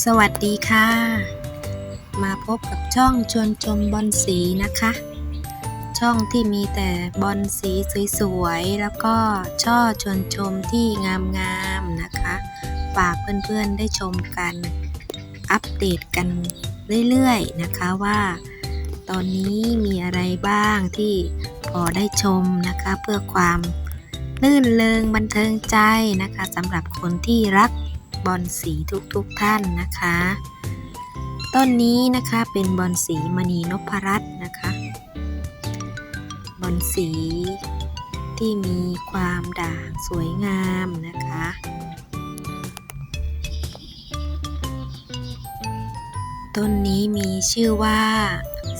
สวัสดีค่ะ มาพบกับช่องชวนชมบอลสีนะคะ ช่องที่มีแต่บอลสีสวยๆ แล้วก็ช่อชวนชมที่งามๆนะคะ ฝากเพื่อนๆได้ชมกัน อัปเดตกันเรื่อยๆนะคะว่า ตอนนี้มีอะไรบ้างที่พอได้ชมนะคะเพื่อความลื่นเลงบันเทิงใจนะคะสำหรับคนที่รัก บอลสีทุกๆทท่านนะคะ ต้นนี้นะคะเป็นบอลสีมณีนพรัตน์นะคะ บอลสีที่มีความด่างสวยงามนะคะต้นนี้มีชื่อว่า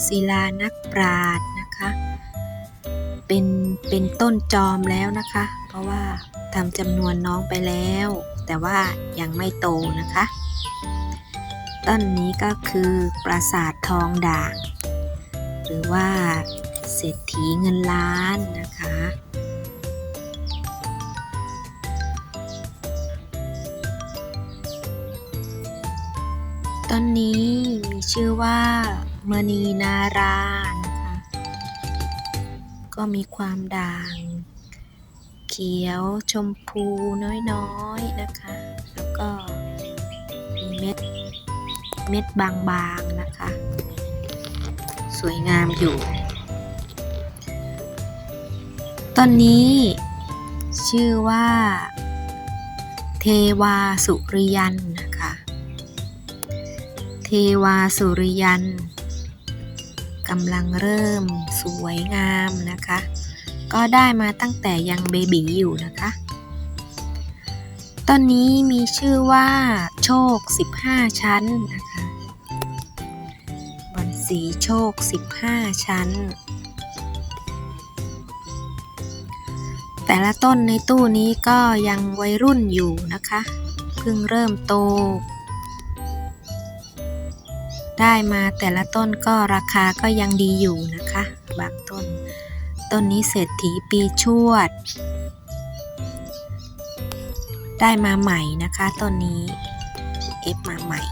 ศิลานักปราดนะคะ เป็นเป็นต้นจอมแล้วนะคะ เพราะว่าทำจำนวนน้องไปแล้ว แต่ว่ายังไม่โตนะคะ ต้นนี้ก็คือปราสาททองด่าง หรือว่าเศรษฐีเงินล้านนะคะ ต้นนี้มีชื่อว่ามณีนารานะคะ ก็มีความด่าง เขียวชมพูน้อยๆนะคะ แล้วก็มีเม็ดเม็ดบางๆนะคะ สวยงามอยู่ ต้นนี้ชื่อว่า เทวาสุริยันนะคะ เทวาสุริยันกำลังเริ่มสวยงามนะคะ ก็ได้มาตั้งแต่ยังเบบีอยู่นะคะ ต้นนี้มีชื่อว่าโชค 15 ชั้นนะคะบอนสีโชค 15 ชั้น แต่ละต้นในตู้นี้ก็ยังวัยรุ่นอยู่นะคะ เพิ่งเริ่มโต ได้มาแต่ละต้นก็ราคาก็ยังดีอยู่นะคะ บางต้น ต้นนี้เศรษฐีปีชวด ได้มาใหม่นะคะต้นนี้เอฟมาใหม่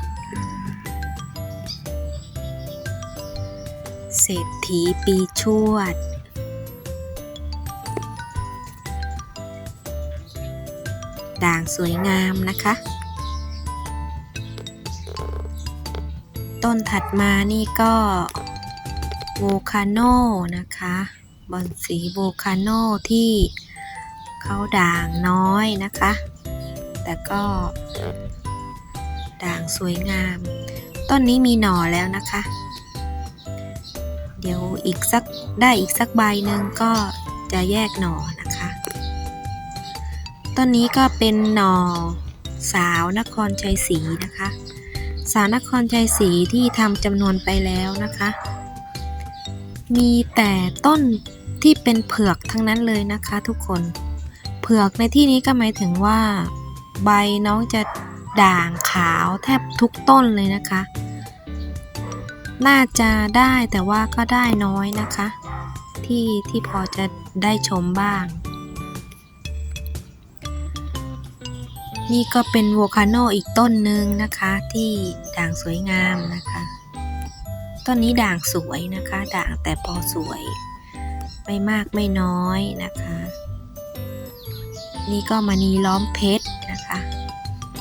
เศรษฐีปีชวด ด่างสวยงามนะคะ ต้นถัดมานี่ก็โวคาโนนะคะ บอนสีโวคาโนที่เขาด่างน้อยนะคะ แต่ก็ด่างสวยงาม ต้นนี้มีหน่อแล้วนะคะ เดี๋ยวอีกสักได้อีกสักใบหนึ่งก็จะแยกหน่อนะคะ ต้นนี้ก็เป็นหน่อสาวนครชัยศรีนะคะ สาวนครชัยศรีที่ทำจำนวนไปแล้วนะคะ มีแต่ต้น ที่เป็นเผือกทั้งนั้นเลยนะคะทุกคน เผือกในที่นี้ก็หมายถึงว่า ใบน้องจะด่างขาวแทบทุกต้นเลยนะคะ น่าจะได้แต่ว่าก็ได้น้อยนะคะ ที่ที่พอจะได้ชมบ้าง นี่ก็เป็นโวคาโนอีกต้นหนึ่งนะคะที่ด่างสวยงามนะคะ ต้นนี้ด่างสวยนะคะ ด่างแต่พอสวย ไม่มากไม่น้อยนะคะ นี่ก็มณีล้อมเพชรนะคะ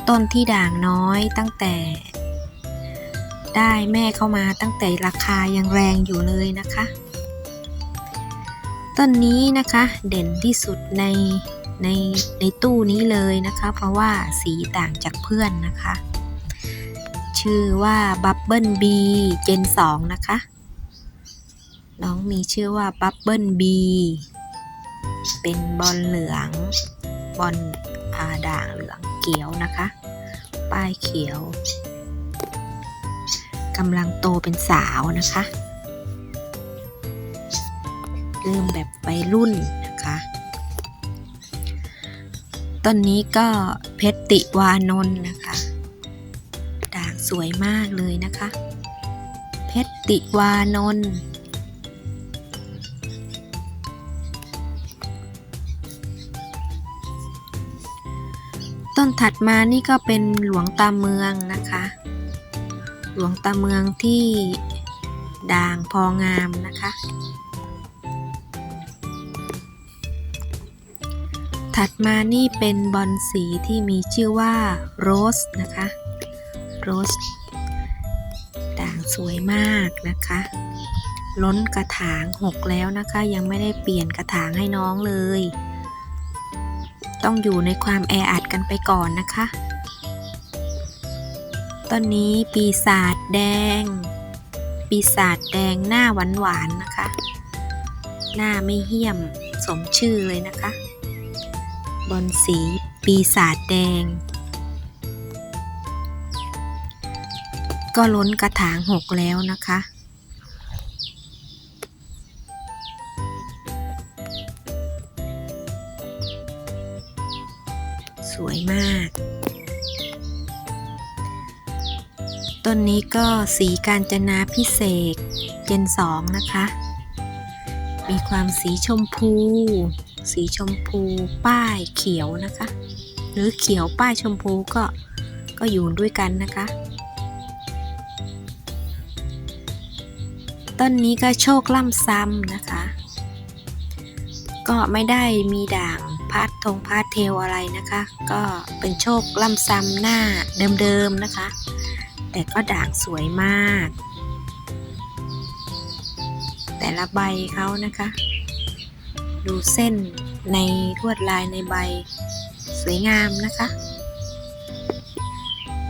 ต้นที่ด่างน้อยตั้งแต่ ได้แม่เข้ามาตั้งแต่ราคายังแรงอยู่เลยนะคะ ต้นนี้นะคะเด่นที่สุดในในในตู้นี้เลยนะคะ เพราะว่าสีต่างจากเพื่อนนะคะ ชื่อว่า Bubble B Gen 2นะคะ น้องมีชื่อว่า Bubble B เป็นบอลเหลือง บอลอาด่างเหลืองเขียวนะคะ ป้ายเขียวกำลังโตเป็นสาวนะคะเริ่มแบบวัยรุ่นนะคะต้นนี้ก็เพชรติวานนท์นะคะ ด่างสวยมากเลยนะคะ เพชรติวานนท์ ต้นถัดมานี่ก็เป็นหลวงตาเมืองนะคะ หลวงตาเมืองที่ด่างพองามนะคะ ถัดมานี่เป็นบอลสีที่มีชื่อว่าโรสนะคะโรสด่างสวยมากนะคะ ล้นกระถางหกแล้วนะคะ ยังไม่ได้เปลี่ยนกระถางให้น้องเลย ต้องอยู่ในความแออัดกันไปก่อนนะคะต้นนี้ปีศาจแดง ปีศาจแดงหน้าหวานหวานๆนะคะ หน้าไม่เหี้ยมสมชื่อเลยนะคะ บอลสี ปีศาจแดง ก็ล้นกระถางหกแล้วนะคะ วยมาก ต้นนี้ก็สีการจนาพิเศษเจนสองนะคะ มีความสีชมพู สีชมพูป้ายเขียวนะคะ หรือเขียวป้ายชมพูก็ก็อยู่ด้วยกันนะคะต้นนี้ก็โชคล่ำซ้ำนะคะ ก็ไม่ได้มีด่าง พาดทงพาดเทลอะไรนะคะ ก็เป็นโชคล่ำซ้ำหน้าเดิมๆนะคะ แต่ก็ด่างสวยมาก แต่ละใบเขานะคะ ดูเส้นในลวดลายในใบสวยงามนะคะ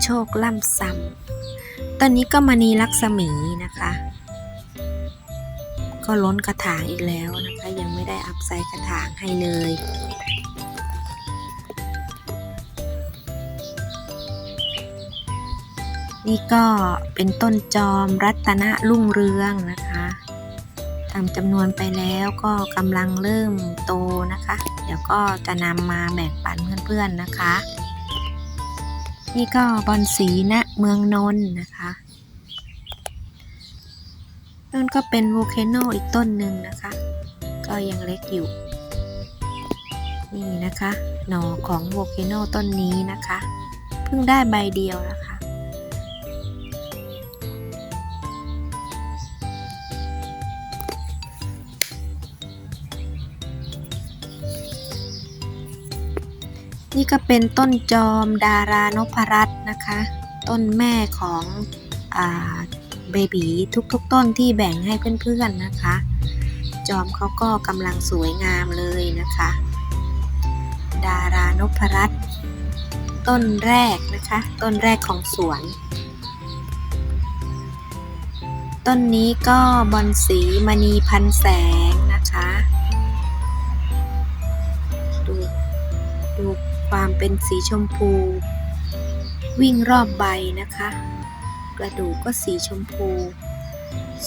โชคล่ำซ้ำตอนนี้ก็มณีลักษมีนะคะ ก็ล้นกระถางอีกแล้วนะคะ ยังไม่ได้อัพไซด์กระถางให้เลย นี่ก็เป็นต้นจอมรัตนรุ่งเรืองนะคะทำจำนวนไปแล้วก็กำลังเริ่มโตนะคะ เดี๋ยวก็จะนำมาแบ่งปันเพื่อนๆนะคะ นี่ก็บอลสีณเมืองนนท์นะคะต้นก็เป็นโวเคโนอีกต้นหนึ่งนะคะ ก็ยังเล็กอยู่ นี่นะคะ หน่อของโวเคโนต้นนี้นะคะ เพิ่งได้ใบเดียวนะคะ นี่ก็เป็นต้นจอมดารานพรัตน์นะคะ ต้นแม่ของอ่าเบบีทุกๆ ต้นที่แบ่งให้เพื่อนๆนะคะ จอมเขาก็กำลังสวยงามเลยนะคะ ดารานพรัตน์ต้นแรกนะคะ ต้นแรกของสวน ต้นนี้ก็บอนสีมณีพันแสง ความเป็นสีชมพู วิ่งรอบใบนะคะ กระดูกก็สีชมพู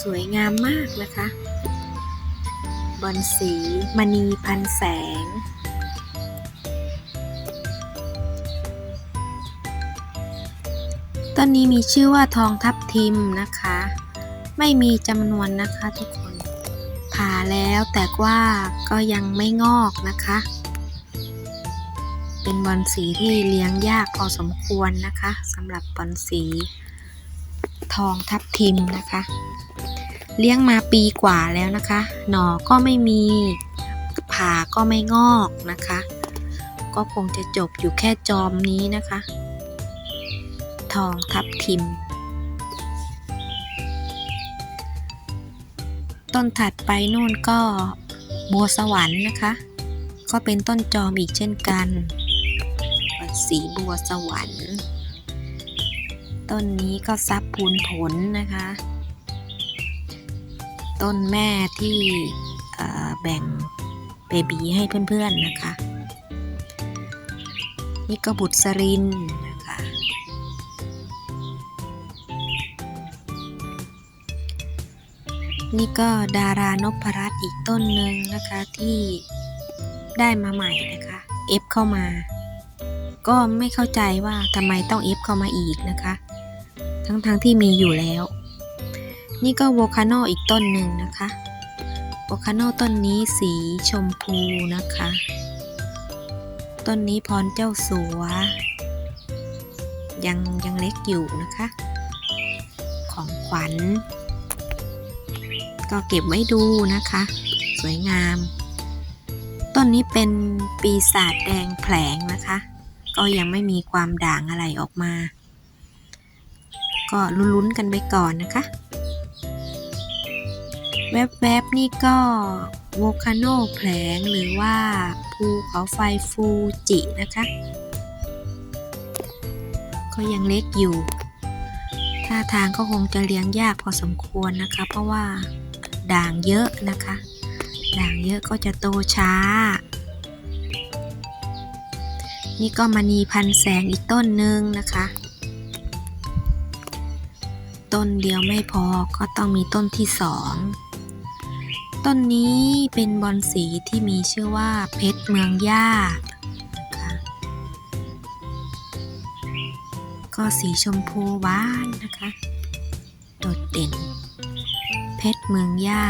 สวยงามมากนะคะ บอนสีมณีพันแสง ต้นนี้มีชื่อว่าทองทับทิมนะคะ ไม่มีจำนวนนะคะทุกคนผ่าแล้วแต่ว่าก็ยังไม่งอกนะคะ เป็นบอนสีที่เลี้ยงยากพอสมควรนะคะสำหรับบอนสีทองทับทิมนะคะ เลี้ยงมาปีกว่าแล้วนะคะ หน่อก็ไม่มีผ่าก็ไม่งอกนะคะ ก็คงจะจบอยู่แค่จอมนี้นะคะ ทองทับทิม ต้นถัดไปนู่นก็บัวสวรรค์นะคะ ก็เป็นต้นจอมอีกเช่นกัน สีบัวสวรรค์ ต้นนี้ก็ซับพูนผลนะคะ ต้นแม่ที่แบ่งเบบีให้เพื่อนๆนะคะ นี่ก็บุตรสรินนะคะนี่ก็ดารานพรัตน์อีกต้นหนึ่งนะคะที่ได้มาใหม่นะคะ เอฟเข้ามา ก็ไม่เข้าใจว่าทำไมต้องเอฟเข้ามาอีกนะคะ ทั้งๆทที่มีอยู่แล้ว นี่ก็โวคาโนอีกต้นหนึ่งนะคะโวคาโนต้นนี้สีชมพูนะคะ ต้นนี้พรเจ้าสัว ยังยังเล็กอยู่นะคะ ของขวัญ ก็เก็บไว้ดูนะคะ สวยงาม ต้นนี้เป็นปีศาจแดงแผลงนะคะ ก็ยังไม่มีความด่างอะไรออกมา ก็ลุ้นๆกันไปก่อนนะคะ แวบๆนี่ก็โวคาโนแผลงหรือว่าภูเขาไฟฟูจินะคะ ก็ยังเล็กอยู่ท่าทางก็คงจะเลี้ยงยากพอสมควรนะคะ เพราะว่าด่างเยอะนะคะ ด่างเยอะก็จะโตช้า นี่ก็มณีพันแสงอีกต้นหนึ่งนะคะ ต้นเดียวไม่พอก็ต้องมีต้นที่สองต้นนี้เป็นบอนสีที่มีชื่อว่าเพชรเมืองย่าก็สีชมพูหวานนะคะ โดดเด่น เพชรเมืองย่า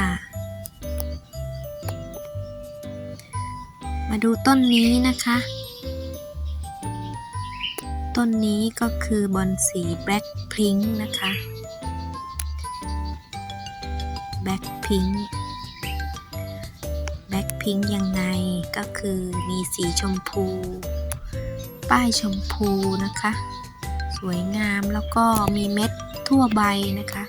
มาดูต้นนี้นะคะ ต้นนี้ก็คือบอนสีแบล็ k พิง k นะคะแบล็ k พิง k แบล็ k พิง k ยังไงก็คือมีสีชมพู ป้ายชมพูนะคะ สวยงามแล้วก็มีเม็ดทั่วใบนะคะ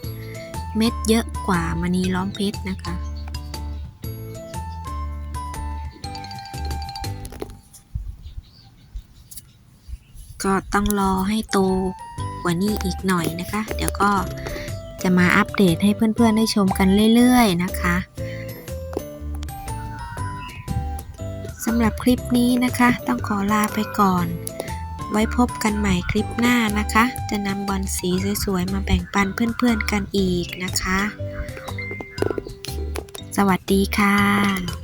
เม็ดเยอะกว่ามณีล้อมเพชรนะคะ ก็ต้องรอให้โตกว่านี้อีกหน่อยนะคะ เดี๋ยวก็จะมาอัปเดตให้เพื่อนๆได้ชมกันเรื่อยๆนะคะสำหรับคลิปนี้นะคะ ต้องขอลาไปก่อน ไว้พบกันใหม่คลิปหน้านะคะ จะนำบอลสีสวยๆ มาแบ่งปันเพื่อนๆกันอีกนะคะ สวัสดีค่ะ